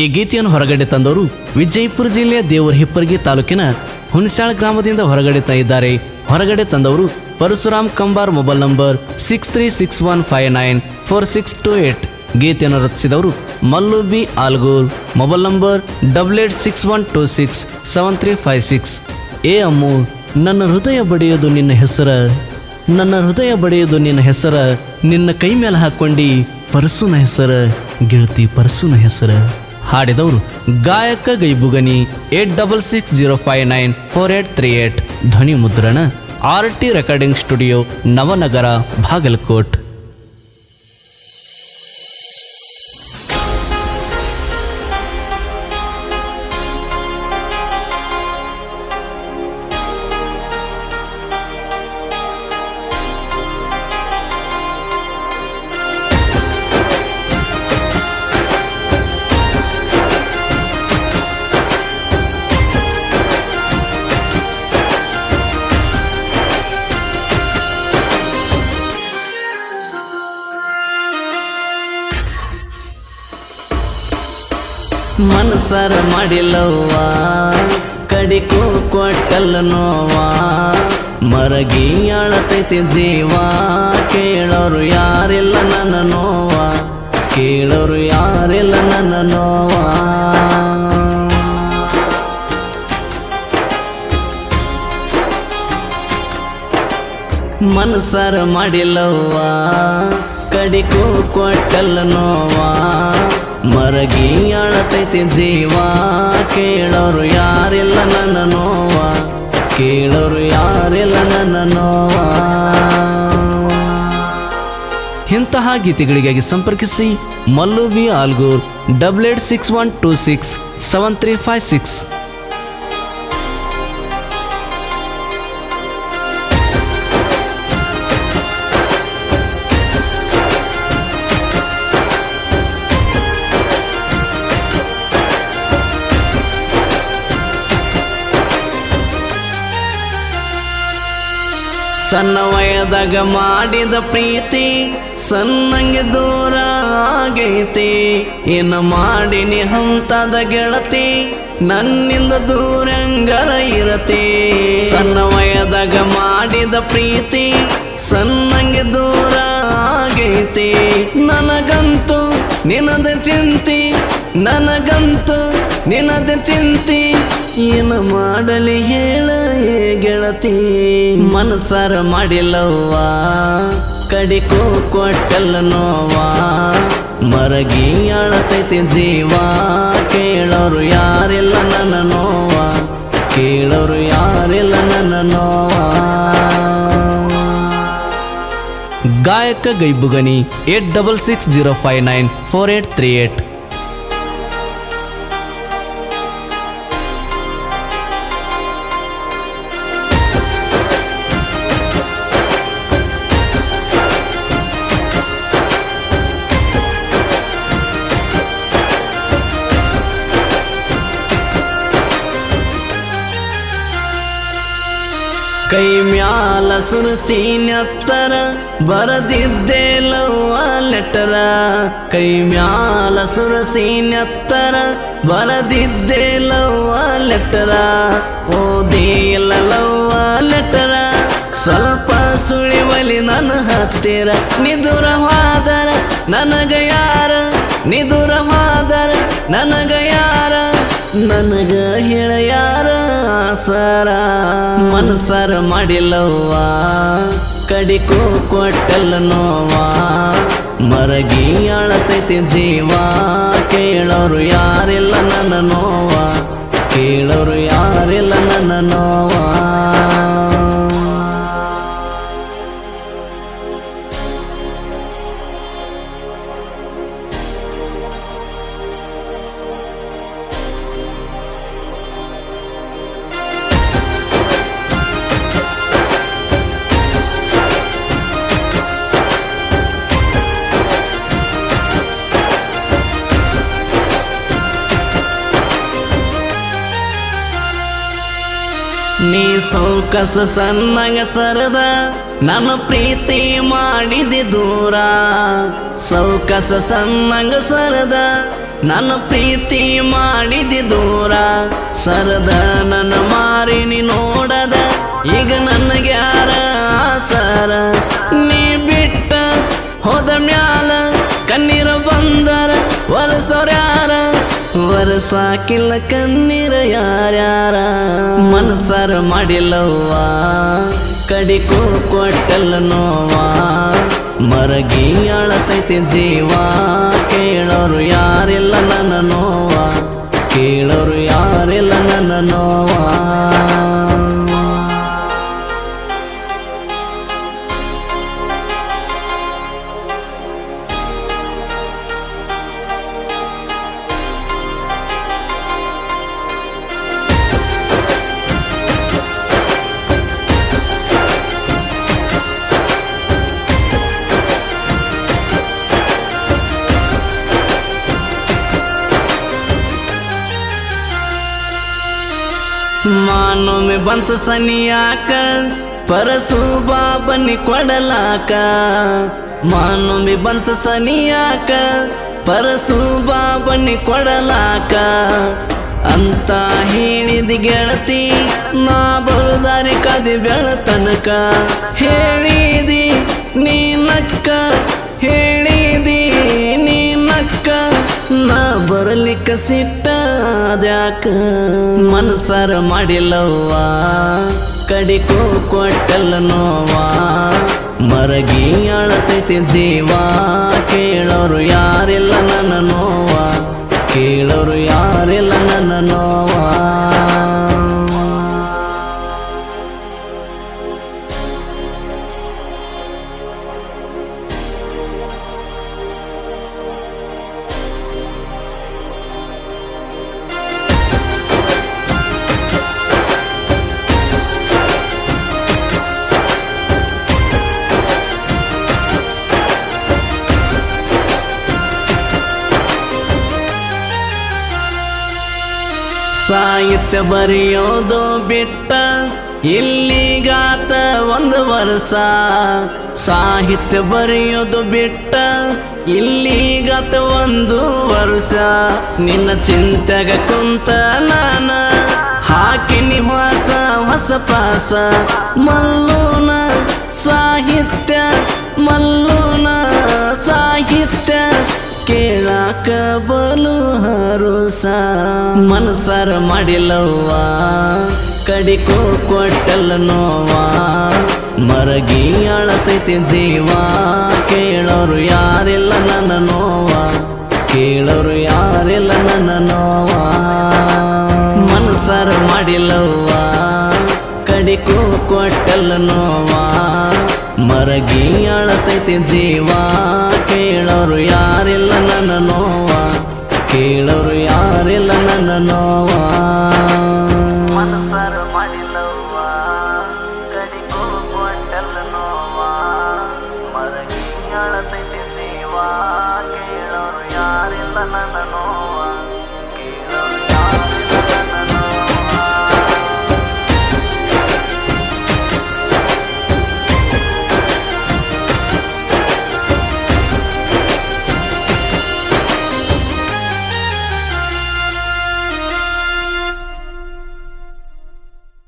ಈ ಗೀತೆಯನ್ನು ಹೊರಗಡೆ ತಂದವರು ವಿಜಯಪುರ ಜಿಲ್ಲೆಯ ದೇವರ ಹಿಪ್ಪರ್ಗಿ ತಾಲೂಕಿನ ಹುಣಸಾಳ್ ಗ್ರಾಮದಿಂದ ಹೊರಗಡೆ ತಂದಿದ್ದಾರೆ. ಹೊರಗಡೆ ತಂದವರು Parashuram Kambar mobile number six three six one five nine four six two eight ಗೀತೆಯನ್ನು ರಚಿಸಿದವರು Mallu B Algur, mobile number double eight six one two six seven three five six ಏ ಅಮ್ಮು, ನನ್ನ ಹೃದಯ ಬಡಿಯೋದು ನಿನ್ನ ಹೆಸರ, ನನ್ನ ಹೃದಯ ಬಡಿಯೋದು ನಿನ್ನ ಹೆಸರ, ನಿನ್ನ ಕೈ ಮೇಲೆ ಹಾಕ್ಕೊಂಡಿ ಪರಸುನ ಹೆಸರ, ಗೆಳತಿ ಪರಸುನ ಹೆಸರ. ಹಾಡಿದವರು ಗಾಯಕ Gaibugani eight double six zero five nine four eight three eight ಧ್ವನಿ ಮುದ್ರಣ R T recording studio Navanagar Bagalkot ಮನಸರ ಮಾಡಿಲ್ಲವ್ವ. ಕಡಿಕೋ ಕೊಟ್ಟಲ್ಲ ನೋವ ಮರಗಿ ಅಳತೈತಿ ಜೀವ. ಕೇಳೋರು ಯಾರಿಲ್ಲ ನನ್ನ ನೋವ. ಕೇಳೋರು ಯಾರಿಲ್ಲ ನನ್ನ ನೋವ. ಮನಸಾರ ಮಾಡಿಲ್ಲವ್ವ. ಕಡಿಕೋ ಕೊಟ್ಟಲ್ಲ ನೋವ ಮರಗಿ ಅಳತೈತಿ ಜೀವ, ಕೇಳೋರು ಯಾರಿಲ್ಲ ನನ್ನ ನೋವ, ಕೇಳೋರು ಯಾರಿಲ್ಲ ನನ್ನ ನೋವ. ಇಂತಹ ಗೀತೆಗಳಿಗಾಗಿ ಸಂಪರ್ಕಿಸಿ Mallu B Algur double eight six one two six seven three five six ಸಣ್ಣ ವಯದಾಗ ಮಾಡಿದ ಪ್ರೀತಿ ಸಣ್ಣಂಗೆ ದೂರ ಆಗೈತಿ. ಏನು ಮಾಡಿನಿ ಹಂತದ ಗೆಳತಿ, ನನ್ನಿಂದ ದೂರಂಗರ ಇರತಿ. ಸಣ್ಣ ವಯದಾಗ ಮಾಡಿದ ಪ್ರೀತಿ ಸಣ್ಣಂಗೆ ದೂರ ಆಗೈತಿ. ನನಗಂತೂ ನಿನದ ಚಿಂತಿ, ನನಗಂತೂ ನಿನದ ಚಿಂತಿ. ಏನು ಮಾಡಲಿ ಹೇಳ ಏ ಗೆಳತಿ? ಮನಸಾರ ಮಾಡಿಲ್ಲವ್ವ. ಕಡಿಕೋ ಕೊಟ್ಟಲ್ಲ ನೋವಾ ಮರಗಿ ಅಳತೈತಿ ಜೀವ. ಕೇಳೋರು ಯಾರಿಲ್ಲ ನನ್ನ ನೋವ ಕೇಳೋರು ಯಾರಿಲ್ಲ ನನ್ನ ನೋವ ಗಾಯಕ Gaibugani eight double six zero five nine four eight three eight. ಕೈ ಮ್ಯಾಲ ಸುರಸಿ ನೆತ್ತರ, ಬರದಿದ್ದೆ ಲವ್ವ ಲೆಟರ. ಕೈ ಮ್ಯಾಲ ಸುರಸಿ ನೆತ್ತರ, ಬರದಿದ್ದೆ ಲವ್ವ ಲೆಟರ. ಓದಿ ಇಲ್ಲ ಲವ್ವ ಲೆಟರ, ಸ್ವಲ್ಪ ಸುಳಿವಲಿ ನನ್ನ ಹತ್ತಿರ. ನಿದುರವಾದರ ನನಗ ಯಾರ? ನಿದುರವಾದರ ನನಗ ಯಾರ? ನನಗ ಹೇಳ ಸರ ಮನಸರ ಮಾಡಿಲ್ಲವ್ವ. ಕಡಿಕೋ ಕೊಟ್ಟಲ್ಲ ನೋವಾ ಮರಗಿ ಅಳತೈತಿ ಜೀವ, ಕೇಳೋರು ಯಾರಿಲ್ಲ ನನ್ನ ನೋವಾ ಕೇಳೋರು ಯಾರಿಲ್ಲ ನನ್ನ ನೋವ ನೀ ಸೌಕಸ ಸಣ್ಣಗ ಸರದ ನನ್ನ ಪ್ರೀತಿ ಮಾಡಿದಿ ದೂರ. ಸೌಕಸ ಸಣ್ಣಗ ಸರದ ನನ್ನ ಪ್ರೀತಿ ಮಾಡಿದಿ ದೂರ. ಸರದ ನನ್ನ ಮಾರಿನಿ ನೋಡದ ಈಗ ನನಗೆ ಯಾರ ಆಸರ. ವರ್ಷಾಕಿಲ್ಲ ಕಣ್ಣೀರ ಯಾರ್ಯಾರ? ಮನಸಾರ ಮಾಡಿಲ್ಲವ್ವ. ಕಡಿಕೋ ಕೊಟ್ಟಲ್ಲ ನೋವಾ ಮರಗಿ ಅಳತೈತಿ ಜೀವ. ಕೇಳೋರು ಯಾರಿಲ್ಲ ನನ್ನ ನೋವ ಕೇಳೋರು ಮಾನೊಮ್ಮೆ ಬಂತು ಸನಿಯಾಕ ಪರಸು ಬಾಬನಿ ಕೊಡಲಾಕ. ಮಾನೊಮ್ಮೆ ಬಂತು ಸನಿಯಾಕ ಪರಸು ಬಾಬನಿ ಕೊಡಲಾಕ. ಅಂತ ಹೇಳಿದ ಗೆಳತಿ, ನಾ ಬರುದಾರಿ ಕದಿ ಬೆಳತನಕ ಹೇಳಿದಿ ನೀನಕ್ಕ ಹೇಳಿದಿ ಬರಲಿಕ್ಕ ಸಿಟ್ಟ ಅದ್ಯಾಕ? ಮನಸಾರ ಮಾಡಿಲ್ಲವ್ವ. ಕಡಿಕೋ ಕೊಟ್ಟಲ್ಲ ನೋವಾ ಮರಗಿ ಅಳತೈತಿ ದೇವಾ ಕೇಳೋರು ಯಾರಿಲ್ಲ ನನ್ನ ನೋವ ಕೇಳೋರು ಯಾರಿಲ್ಲ ನನ್ನ ನೋವಾ ಸಾಹಿತ್ಯ ಬರೆಯೋದು ಬಿಟ್ಟ ಇಲ್ಲಿಗಾತ ಒಂದು ವರ್ಷ. ಸಾಹಿತ್ಯ ಬರೆಯೋದು ಬಿಟ್ಟ ಇಲ್ಲಿಗಾತ ಒಂದು ವರ್ಷ. ನಿನ್ನ ಚಿಂತೆಗ ಕುಂತ ನಾನ ಹಾಕಿನಿ ಹೊಸ ಹೊಸ ಪಾಸ. ಮಲ್ಲೂನ ಸಾಹಿತ್ಯ ಮಲ್ಲೂನ ಸಾಹಿತ್ಯ. ಕೇಳಾಕ ಬಲು ಹರುಸ ಮನಸಾರ ಮಾಡಿಲ್ಲವ್ವ ಕಡಿಕೋ ಕೊಟ್ಟಲ್ಲ ನೋವಾ, ಮರಗಿ ಅಳತೈತಿ ಜೀವ. ಕೇಳೋರು ಯಾರಿಲ್ಲ ನನ್ನ ನೋವಾ, ಕೇಳೋರು ಯಾರಿಲ್ಲ ನನ್ನ ನೋವಾ. ಮನಸಾರ ಮಾಡಿಲ್ಲವ್ವ ಕಡಿಕೋ ಕೊಟ್ಟಲ್ಲ ನೋವಾ. ಮರಗಿ ಅಳತೈತಿ ಜೀವ, ಕೇಳೋರು ಯಾರಿಲ್ಲ ನನ್ನ